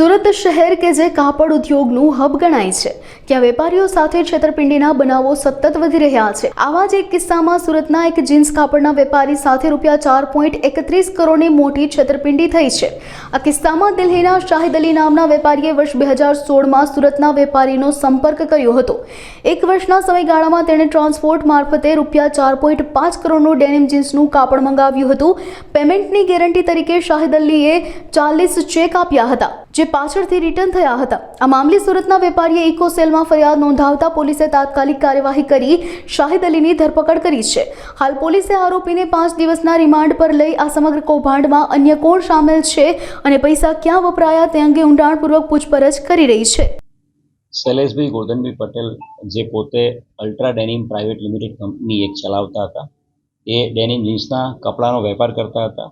સુરત શહેર કે જે કાપડ ઉદ્યોગનું હબ ગણાય છે, ત્યાં વેપારીઓ સાથે છેતરપિંડીના બનાવો સતત વધી રહ્યા છે. આવા જ એક કિસ્સામાં સુરતના એક જીન્સ કાપડના વેપારી સાથે રૂપિયા ચાર પોઈન્ટ એકત્રીસ કરોડની મોટી છેતરપિંડી થઈ છે. આ કિસ્સામાં દિલ્હીના શાહિદ અલી નામના વેપારીએ વર્ષ બે હજાર સોળમાં સુરતના વેપારીનો સંપર્ક કર્યો હતો. એક વર્ષના સમયગાળામાં તેણે ટ્રાન્સપોર્ટ મારફતે રૂપિયા ચાર પોઈન્ટ પાંચ કરોડનું ડેનિમ જીન્સનું કાપડ મંગાવ્યું હતું. પેમેન્ટની ગેરંટી તરીકે શાહિદ અલીએ ચાલીસ ચેક આપ્યા હતા. જે પાછળથી રિટર્ન થયા હતા. આ મામલે સુરતના વેપારીએ ઇકો સેલમાં ફરિયાદ નોંધાવતા પોલીસે તાત્કાલિક કાર્યવાહી કરી શાહિદ અલીની ધરપકડ કરી છે. હાલ પોલીસે આરોપીને પાંચ દિવસના રિમાન્ડ પર લઈ આ સમગ્ર કૌભાંડમાં અન્ય કોણ સામેલ છે અને પૈસા ક્યાં વપરાયા તે અંગે ઊંડાણપૂર્વક પૂછપરછ કરી રહી છે. શૈલેષભાઈ ગોધનભાઈ પટેલ જે પોતે ultra denim private limited company એક ચલાવતા હતા. એ ડેનિમ જીન્સના કપડાનો વેપાર કરતા હતા.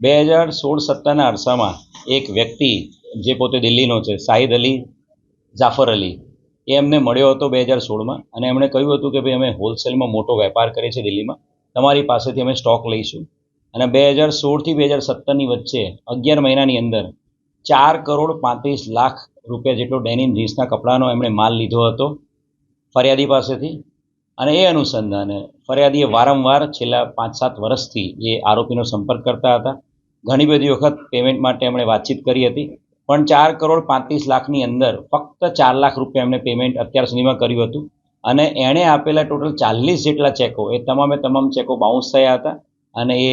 બે હજાર સોળ સત્તરના અરસામાં એક વ્યક્તિ જે પોતે દિલ્હીનો છે, શાહિદ અલી, જાફર અલી, એ એમને મળ્યો હતો બે હજાર સોળમાં અને એમણે કહ્યું હતું કે ભાઈ અમે હોલસેલમાં મોટો વેપાર કરીએ છીએ દિલ્હીમાં, તમારી પાસેથી અમે સ્ટોક લઈશું. અને બે હજાર સોળથી બે હજાર સત્તરની વચ્ચે અગિયાર મહિનાની અંદર ચાર કરોડ પાંત્રીસ લાખ રૂપિયા જેટલો ડેનિમ જીન્સના કપડાનો એમણે માલ લીધો હતો ફરિયાદી પાસેથી. અને એ અનુસંધાને ફરિયાદીએ વારંવાર છેલ્લા પાંચ સાત વર્ષથી એ આરોપીનો સંપર્ક કરતા હતા. ઘણી બધી વખત પેમેન્ટ માટે એમણે વાતચીત કરી હતી. પણ ચાર કરોડ પાંત્રીસ લાખની અંદર ફક્ત ચાર લાખ રૂપિયા એમણે પેમેન્ટ અત્યાર સુધીમાં કર્યું હતું. અને એણે આપેલા ટોટલ ચાલીસ જેટલા ચેકો, એ તમામે તમામ ચેકો બાઉન્સ થયા હતા. અને એ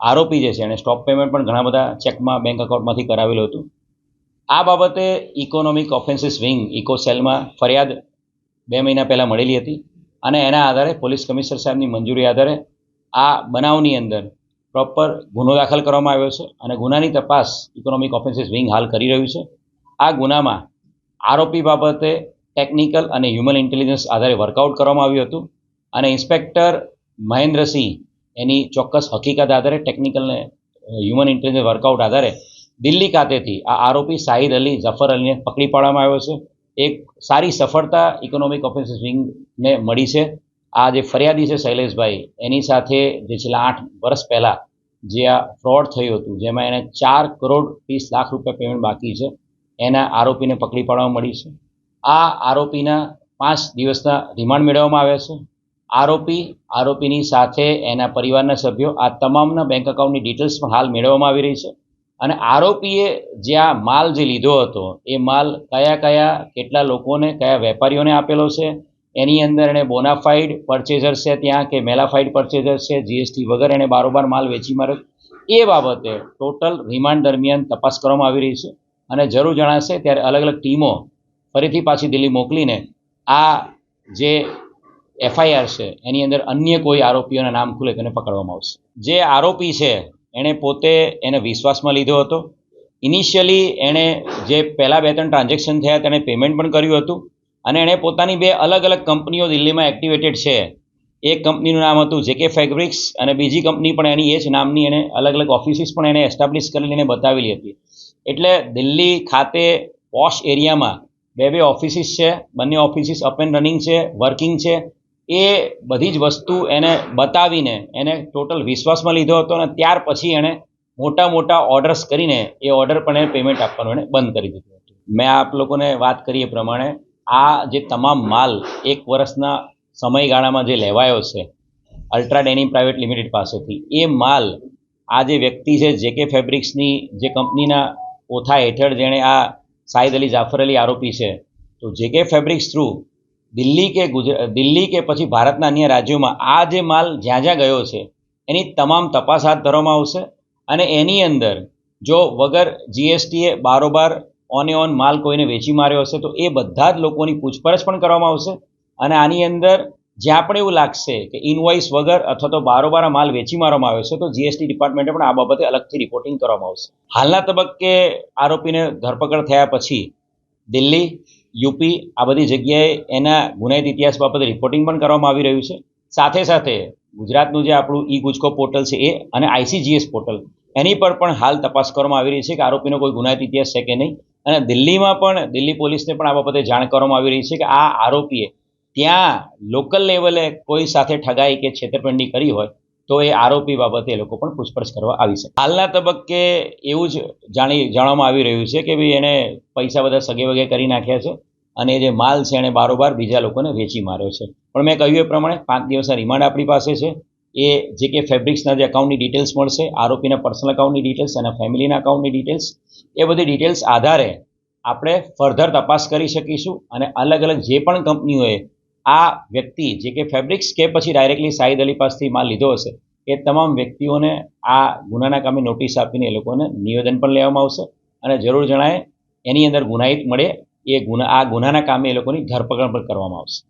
આરોપી જે છે, એણે સ્ટોપ પેમેન્ટ પણ ઘણા બધા ચેકમાં બેંક એકાઉન્ટમાંથી કરાવેલું હતું. આ બાબતે ઇકોનોમિક ઓફેન્સીસ વિંગ ઇકો સેલમાં ફરિયાદ બે મહિના પહેલાં મળેલી હતી. અને એના આધારે પોલીસ કમિશનર સાહેબની મંજૂરી આધારે આ બનાવની અંદર પ્રોપર ગુનો દાખલ કરવામાં આવ્યો છે અને ગુનાની તપાસ ઇકોનોમિક ઓફેન્સીસ વિંગ હાલ કરી રહ્યું છે. આ ગુનામાં આરોપી બાબતે ટેકનિકલ અને હ્યુમન ઇન્ટેલિજન્સ આધારે વર્કઆઉટ કરવામાં આવ્યું હતું અને ઇન્સ્પેક્ટર મહેન્દ્રસિંહ એની ચોક્કસ હકીકત આધારે ટેકનિકલ અને હ્યુમન ઇન્ટેલિજન્સ વર્કઆઉટ આધારે દિલ્હી ખાતેથી આ આરોપી સાહિદ અલી, જફર અલીને પકડી પાડવામાં આવ્યો છે. એક સારી સફળતા ઇકોનોમિક ઓફેન્સીસ વિંગને મળી છે. આ જે ફરિયાદી છે શૈલેષભાઈ, એની સાથે જે છેલ્લા આઠ વર્ષ પહેલાં જે આ ફ્રોડ થયું હતું, જેમાં એને ચાર કરોડ ત્રીસ લાખ રૂપિયા પેમેન્ટ બાકી છે, એના આરોપીને પકડી પાડવામાં મળી છે. આ આરોપીના પાંચ દિવસના રિમાન્ડ મેળવવામાં આવ્યા છે. આરોપી, આરોપીની સાથે એના પરિવારના સભ્યો, આ તમામના બેંક એકાઉન્ટની ડિટેલ્સ પણ હાલ મેળવવામાં આવી રહી છે. અને આરોપીએ જે આ માલ જે લીધો હતો, એ માલ કયા કયા કેટલા લોકોને, કયા વેપારીઓને આપેલો છે એની અંદર એણે બોનાફાઈડ પરચેઝર્સ છે ત્યાં કે મેલાફાઈડ પરચેઝર છે જીએસટી વગર એણે બારોબાર માલ વેચી માર્યો એ બાબતે ટોટલ રિમાન્ડ દરમિયાન તપાસ કરવામાં આવી રહી છે અને જરૂર જણાશે ત્યારે અલગ અલગ ટીમો ફરીથી પાછી દિલ્હી મોકલીને આ જે એફઆઈઆર છે, એની અંદર અન્ય કોઈ આરોપીઓના નામ ખુલે તેને પકડવામાં આવશે. જે આરોપી છે, એણે પોતે એને વિશ્વાસમાં લીધો હતો. ઇનિશિયલી એણે જે પહેલાં બે ત્રણ ટ્રાન્ઝેક્શન થયા, તેણે પેમેન્ટ પણ કર્યું હતું. અને એણે પોતાની બે અલગ અલગ કંપનીઓ દિલ્હીમાં એક્ટિવેટેડ છે. એક કંપનીનું નામ હતું જેકે ફેબ્રિક્સ અને બીજી કંપની પણ એની એ જ નામની એણે અલગ અલગ ઓફિસીસ પણ એણે એસ્ટાબ્લિશ કરીને એને બતાવેલી હતી. એટલે દિલ્હી ખાતે પોશ એરિયામાં બે બે ઓફિસીસ છે, બંને ઓફિસીસ અપ એન્ડ રનિંગ છે વર્કિંગ છે. એ બધી જ વસ્તુ એને બતાવીને એને ટોટલ વિશ્વાસમાં લીધો હતો અને ત્યાર પછી એણે મોટા મોટા ઓર્ડર્સ કરીને એ ઓર્ડર પણ એને પેમેન્ટ આપવાનું એણે બંધ કરી દીધું હતું. મેં આપ લોકોને વાત કરી એ પ્રમાણે આ જે તમામ માલ એક વર્ષના સમયગાળામાં જે લેવાયો છે અલ્ટ્રા ડેનિમ પ્રાઇવેટ લિમિટેડ પાસેથી, એ માલ આ જે વ્યક્તિ છે જેકે ફેબ્રિક્સની જે કંપનીના ઓથા હેઠળ જેણે આ સાહિદ અલી જાફર અલી આરોપી છે, તો જેકે ફેબ્રિક્સ થ્રુ દિલ્હી કે ગુજરાત દિલ્હી કે પછી ભારતના અન્ય રાજ્યોમાં આ જે માલ જ્યાં જ્યાં ગયો છે, એની તમામ તપાસ હાથ ધરવામાં આવશે અને એની અંદર જો વગર જીએસટીએ બારોબાર ઓને ઓન માલ કોઈને વેચી માર્યો હશે તો એ બધા જ લોકોની પૂછપરછ પણ કરવામાં આવશે. અને આની અંદર જ્યાં પણ એવું લાગશે કે ઇનવોઇસ વગર અથવા તો બારોબાર માલ વેચી મારવામાં આવ્યો છે, તો જીએસટી ડિપાર્ટમેન્ટે પણ આ બાબતે અલગથી રિપોર્ટિંગ કરવામાં આવશે. હાલના તબક્કે આરોપીને ધરપકડ થયા પછી દિલ્હી, યુપી, આ બધી જગ્યાએ એના ગુનાહિત ઇતિહાસ બાબતે રિપોર્ટિંગ પણ કરવામાં આવી રહ્યું છે. સાથે સાથે ગુજરાતનું જે આપણું ઈ ગુજકો પોર્ટલ છે એ અને આઈસીજીએસ પોર્ટલ, એની પર પણ હાલ તપાસ કરવામાં આવી રહી છે કે આરોપીનો કોઈ ગુનાહિત ઇતિહાસ છે કે નહીં. અને દિલ્હીમાં પણ, દિલ્હી પોલીસને પણ આ બાબતે જાણ કરવામાં આવી રહી છે કે આ આરોપીએ ત્યાં લોકલ લેવલે કોઈ સાથે ઠગાઈ કે છેતરપિંડી કરી હોય, તો એ આરોપી બાબતે એ લોકો પણ પૂછપરછ કરવા આવી છે હાલના તબક્કે એવું જ જાણી, જાણવામાં આવી રહ્યું છે કે ભાઈ એણે પૈસા બધા સગે વગે કરી નાખ્યા છે અને જે માલ છે એણે બારોબાર બીજા લોકોને વેચી માર્યો છે. પણ મેં કહ્યું એ પ્રમાણે પાંચ દિવસના રિમાન્ડ આપણી પાસે છે. એ જે કે ફેબ્રિક્સના જે અકાઉન્ટની ડિટેલ્સ મળશે આરોપીના પર્સનલ અકાઉન્ટની ડિટેલ્સ અને ફેમિલીના અકાઉન્ટની ડિટેલ્સ એ બધી ડિટેલ્સ આધારે આપણે ફર્ધર તપાસ કરી શકીશું અને અલગ અલગ જે પણ કંપનીઓએ આ વ્યક્તિ જે કે ફેબ્રિક્સ કે પછી ડાયરેક્ટલી સાઈદ અલી પાસેથી માલ લીધો હશે, એ તમામ વ્યક્તિઓને આ ગુનાના કામે નોટિસ આપીને એ લોકોને નિવેદન પણ લેવામાં આવશે અને જરૂર જણાય એની અંદર ગુનાહિત મળે એ ગુના, આ ગુનાના કામે એ લોકોની ધરપકડ પણ કરવામાં આવશે.